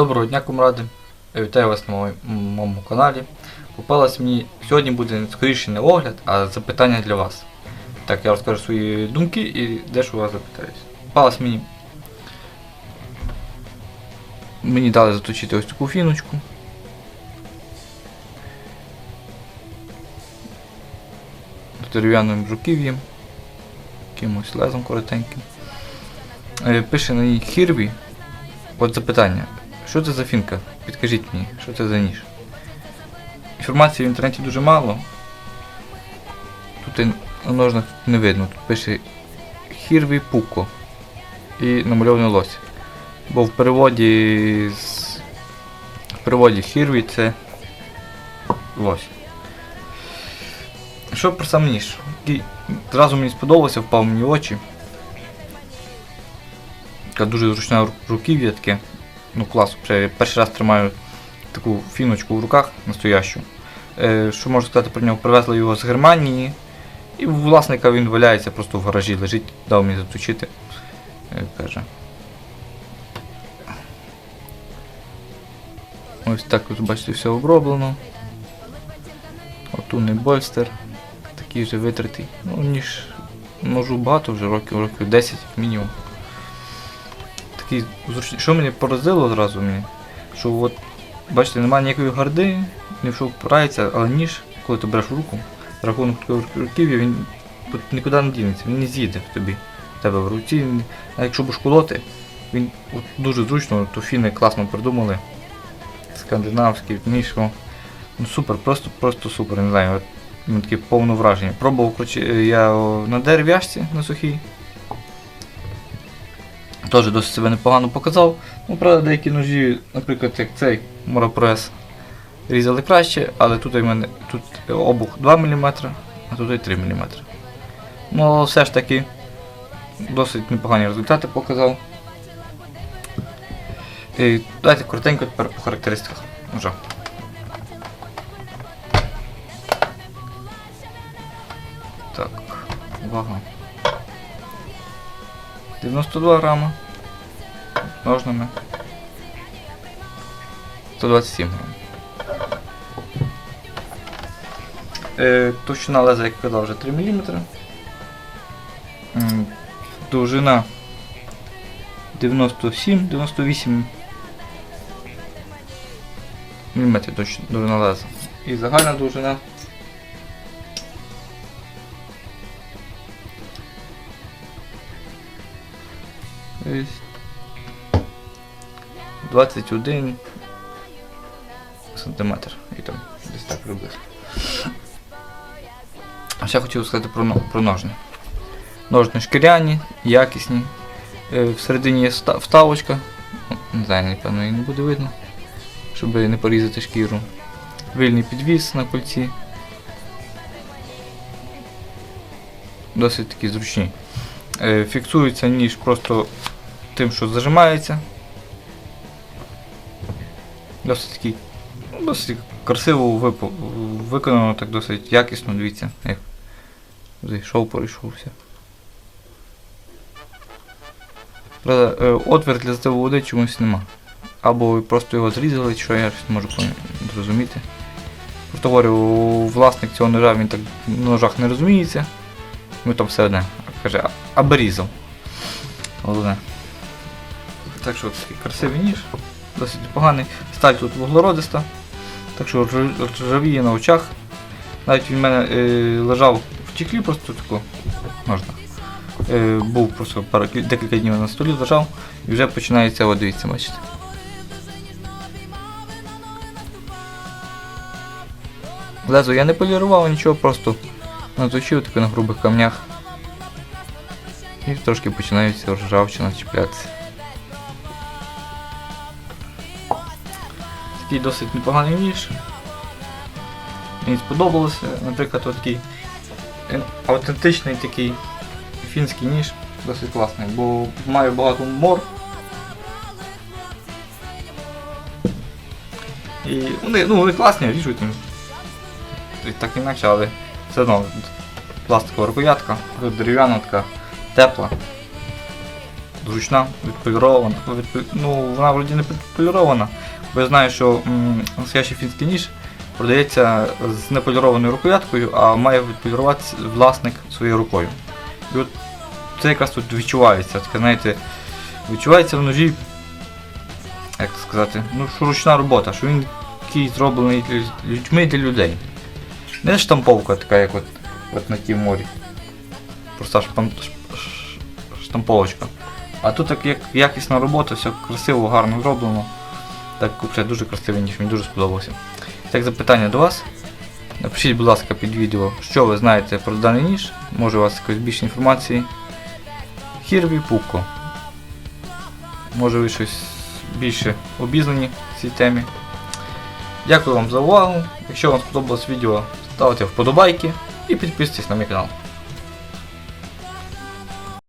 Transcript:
Доброго дня, комради. Вітаю вас на моєму- каналі. Попалась мені сьогодні буде скоріше не огляд, а запитання для вас. Так, я розкажу свої думки і дещо вас запитаюсь. Попалась мені. Мені дали заточити ось таку фіночку. Дерев'яним руків'ям. Якимось лезом коротеньким. Е, Пише на ній Хірві. От запитання. Що це за фінка? Підкажіть мені, що це за ніж? Інформації в інтернеті дуже мало. Тут і на ножнах не видно. Тут пише Хірві Пуко і намальований лось. Бо в переводі з... в переводі Хірві це лось. Що про сам ніж? Який Зразу мені сподобався, впав мені в очі. Така дуже зручна ру- руків'я таке. Ну клас, вже перший раз тримаю таку фіночку в руках настоящу. Е, що можу сказати про нього? Привезли його з Германії. І власника він валяється просто в гаражі, лежить, дав мені заточити. Е, каже. Ось так ось бачите, все оброблено. Отунний больстер. Такий вже витертий. Ну, ніж ножу багато вже років, років 10 мінімум такий зручний. Що мені поразило одразу мені? Що от, бачите, немає ніякої гарди, в що впирається, але ніж, коли ти береш руку, рахунок руків'я, він тут нікуди не дінеться, він не з'їде в тобі. В тебе в руці. А якщо будеш колоти, він от, дуже зручно, то фіни класно придумали. Скандинавський ніж. Ну супер, просто просто супер, не знаю. От, таке повне враження. Пробував коротше, я на дерев'яшці на сухій. Теж досить себе непогано показав. Ну, правда, деякі ножі, наприклад, як цей Морапрес, різали краще, але тут у мене тут обух 2 мм, а тут і 3 мм. Ну, але все ж таки досить непогані результати показав. І давайте коротенько тепер по характеристиках ножа. Так, увага. 92 грама ножнами. 127 грам. Е, товщина леза, як казав, вже 3 мм. Довжина 97-98 мм довжина леза. І загальна довжина 21 сантиметр. І там десь так приблизно. А ще хотів сказати про, про ножни. Ножни шкіряні, якісні. Е, Всередині є ста- вставочка. Ну, Не знаю, напевно, її не буде видно. Щоб не порізати шкіру. Вільний підвіс на кольці. Досить такі зручні. Е, Фіксується ніж просто тим, що зажимається. Досить такий, досить красиво випо- виконано, так досить якісно, дивіться, як зайшов, пройшовся. Е, отвір для зливу води чомусь нема. Або просто його зрізали, що я щось не можу зрозуміти. Просто говорю, власник цього ножа він так на ножах не розуміється. Ми там все одне. Каже, аби різав. Головне. Так що такий красивий ніж, досить непоганий. Сталь тут вуглеродиста, так що рж- ржавіє на очах. Навіть він в мене е, лежав в чехлі просто тако можна. Е, був просто пару, декілька днів на столі лежав і вже починається, от дивіться, бачите. Лезо я не полірував нічого, просто наточив тако на грубих камнях. І трошки починається ржавчина чіплятися. Такий досить непоганий ніж. Мені сподобалося, наприклад, такий е, автентичний такий фінський ніж, досить класний, бо маю багато мор. І вони, ну, вони класні, ріжуть. і Так інакше, але все одно пластикова рукоятка, дерев'яна така, тепла. Зручна, відполірована. Ну, вона вроді не відполірована, бо я знаю, що настоящий фінський ніж продається з неполірованою рукояткою, а має відполіруватися власник своєю рукою. І от це якраз тут відчувається, таке, знаєте, відчувається в ножі, як сказати, ну, що ручна робота, що він такий зроблений людьми для людей. Не штамповка така, як от, от на тій морі. Ш- штамповочка. А тут так як якісна робота, все красиво, гарно зроблено. Так взагалі дуже красивий ніж, мені дуже сподобався. Так, запитання до вас. Напишіть, будь ласка, під відео, що ви знаєте про даний ніж, може у вас якось більше інформації. Хірві Пуко. Може ви щось більше обізнані в цій темі. Дякую вам за увагу. Якщо вам сподобалось відео, ставте вподобайки і підписуйтесь на мій канал.